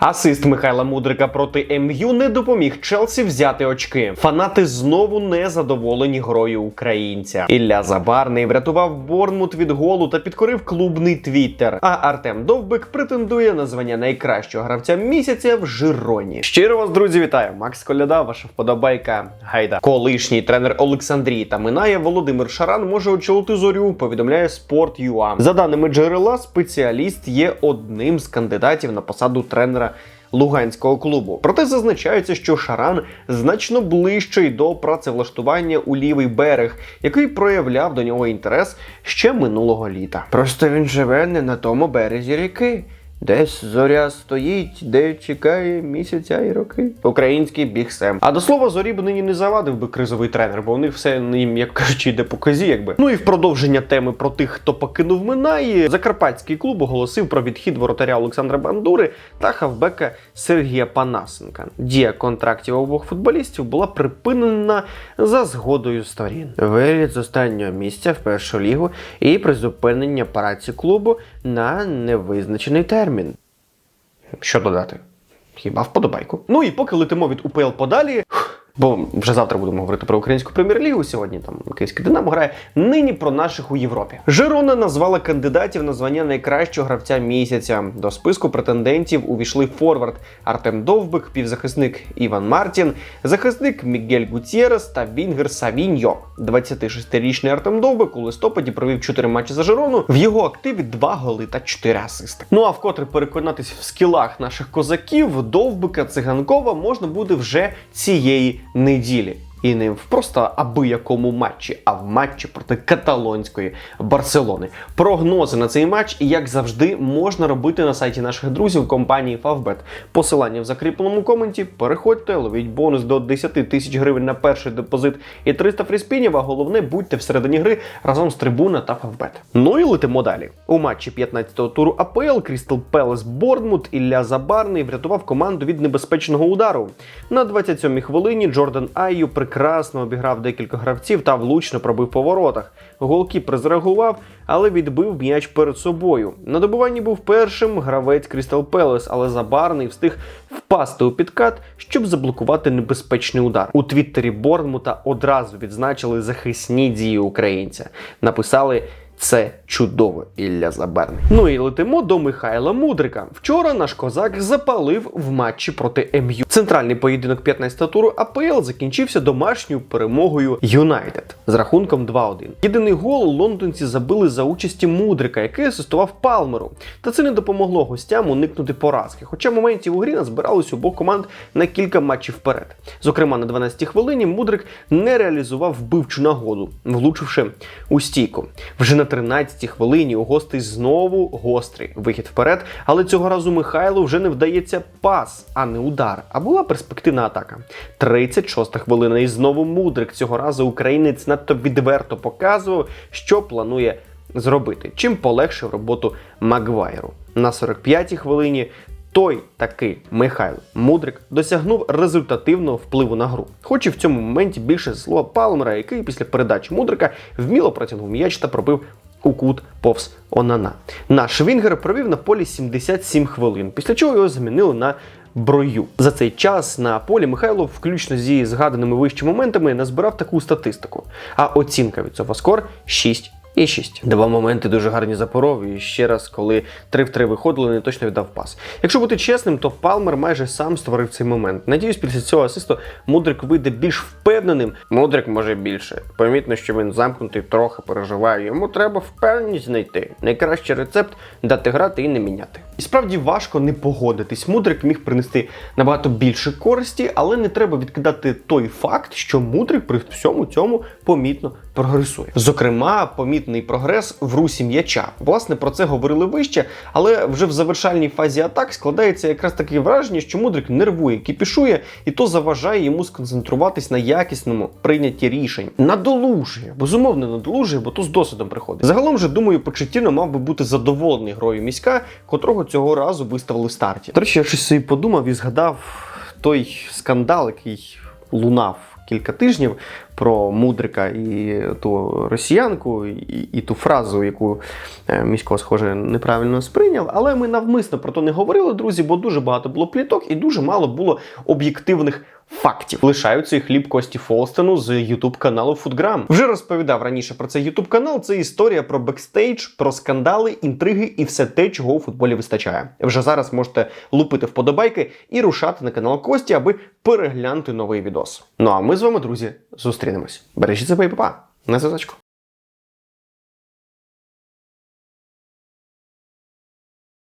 Асист Михайла Мудрика проти МЮ не допоміг Челсі взяти очки. Фанати знову не задоволені грою українця. Ілля Забарний врятував Борнмут від голу та підкорив клубний твіттер. А Артем Довбик претендує на звання найкращого гравця місяця в Жироні. Щиро вас, друзі, вітаю! Макс Коляда, ваша вподобайка. Гайда. Колишній тренер Олександрії та Минає Володимир Шаран може очолити зорю. Повідомляє Sport.ua. За даними джерела, спеціаліст є одним з кандидатів на посаду тренера. Луганського клубу. Проте зазначається, що Шаран значно ближчий до працевлаштування у лівий берег, який проявляв до нього інтерес ще минулого літа. Просто він живе не на тому березі ріки. Десь зоря стоїть, де чекає місяця і роки. Український біг Сем. А до слова, зорі б нині не завадив би кризовий тренер, бо у них все їм, як кажучи, йде по козі, якби. Ну і в продовження теми про тих, хто покинув Минаї, закарпатський клуб оголосив про відхід воротаря Олександра Бандури та хавбека Сергія Панасенка. Дія контрактів обох футболістів була припинена за згодою сторін. Виліт з останнього місця в першу лігу і призупинення праці клубу на невизначений термін. Що додати? Хіба вподобайку. Ну і поки летимо від УПЛ подалі. Бо вже завтра будемо говорити про українську прем'єр-лігу. Сьогодні там київський Динамо грає. Нині про наших у Європі. Жирона назвала кандидатів на звання найкращого гравця місяця. До списку претендентів увійшли форвард Артем Довбик, півзахисник Іван Мартін, захисник Мігель Гутєрес та Вінгер Савіньо. 26-річний Артем Довбик у листопаді провів 4 матчі за Жирону. В його активі 2 голи та 4 асисти. Ну а вкотре переконатись в скілах наших козаків, Довбика Циганкова можна буде вже цієї неділі. І не в просто аби якому матчі, а в матчі проти каталонської Барселони. Прогнози на цей матч, як завжди, можна робити на сайті наших друзів компанії Favbet. Посилання в закріпленому коменті. Переходьте, ловіть бонус до 10 тисяч гривень на перший депозит і 300 фріспінів. А головне, будьте всередині гри разом з трибуна та Favbet. Ну і летимо далі. У матчі 15-го туру АПЛ Крістал Пелес Борнмут Ілля Забарний врятував команду від небезпечного удару. На 27-й хвилині Джордан Айю прекрасно обіграв декілька гравців та влучно пробив по воротах. Голкіпер зреагував, але відбив м'яч перед собою. На добуванні був першим гравець Крістал Пелес, але Забарний встиг впасти у підкат, щоб заблокувати небезпечний удар. У твіттері Борнмута одразу відзначили захисні дії українця. Написали. Це чудово, Ілля Забарний. Ну і летимо до Михайла Мудрика. Вчора наш козак запалив в матчі проти МЮ. Центральний поєдинок 15 туру АПЛ закінчився домашньою перемогою Юнайтед з рахунком 2-1. Єдиний гол лондонці забили за участі Мудрика, який асистував Палмеру. Та це не допомогло гостям уникнути поразки. Хоча моментів у грі назбиралось обох команд на кілька матчів вперед. Зокрема, на 12-й хвилині Мудрик не реалізував вбивчу нагоду, влучивши у стійку. Вже на 13-й хвилині у гостей знову гострий вихід вперед, але цього разу Михайлу вже не вдається пас, а не удар. А була перспективна атака. 36-та хвилина, і знову Мудрик. Цього разу українець надто відверто показував, що планує зробити, чим полегшив роботу Магвайру. На 45-й хвилині той такий Михайло Мудрик досягнув результативного впливу на гру. Хоч і в цьому моменті більше слова Палмера, який після передачі Мудрика вміло протягнув м'яч та пробив у кут повз Онана. Наш Вінгер провів на полі 77 хвилин, після чого його замінили на брою. За цей час на полі Михайло, включно зі згаданими вище моментами, назбирав таку статистику. А оцінка від цього скор 6 і 6. Два моменти дуже гарні запоров. І ще раз, коли 3 в 3 виходили, не точно віддав пас. Якщо бути чесним, то Палмер майже сам створив цей момент. Надіюсь, після цього асисту Мудрик вийде більш впевненим. Мудрик може більше. Помітно, що він замкнутий, трохи переживає. Йому треба впевненість знайти. Найкращий рецепт дати грати і не міняти. І справді важко не погодитись. Мудрик міг принести набагато більше користі, але не треба відкидати той факт, що Мудрик при всьому цьому помітно прогресує. Зокрема, помітний прогрес в русі м'яча. Власне, про це говорили вище, але вже в завершальній фазі атак складається якраз таке враження, що Мудрик нервує, кіпішує, і то заважає йому сконцентруватись на якісному прийнятті рішень. Надолужує, безумовно, надолужує, бо то з досвідом приходить. Загалом же думаю, Почеттіно мав би бути задоволений грою міська, котрого цього разу виставили старті. До речі, я щось собі подумав і згадав той скандал, який лунав кілька тижнів про мудрика і ту росіянку, і, і ту фразу, яку е, місько, схоже, неправильно сприйняв. Але ми навмисно про то не говорили, друзі, бо дуже багато було пліток і дуже мало було об'єктивних. Фактів лишаю цей хліб Кості Фолстену з Ютуб каналу Фудграм. Вже розповідав раніше про цей Ютуб канал. Це історія про бекстейдж, про скандали, інтриги і все те, чого у футболі вистачає. Вже зараз можете лупити вподобайки і рушати на канал Кості, аби переглянути новий відос. Ну а ми з вами, друзі, зустрінемось. Бережіть себе і па-па. На зв'язочку.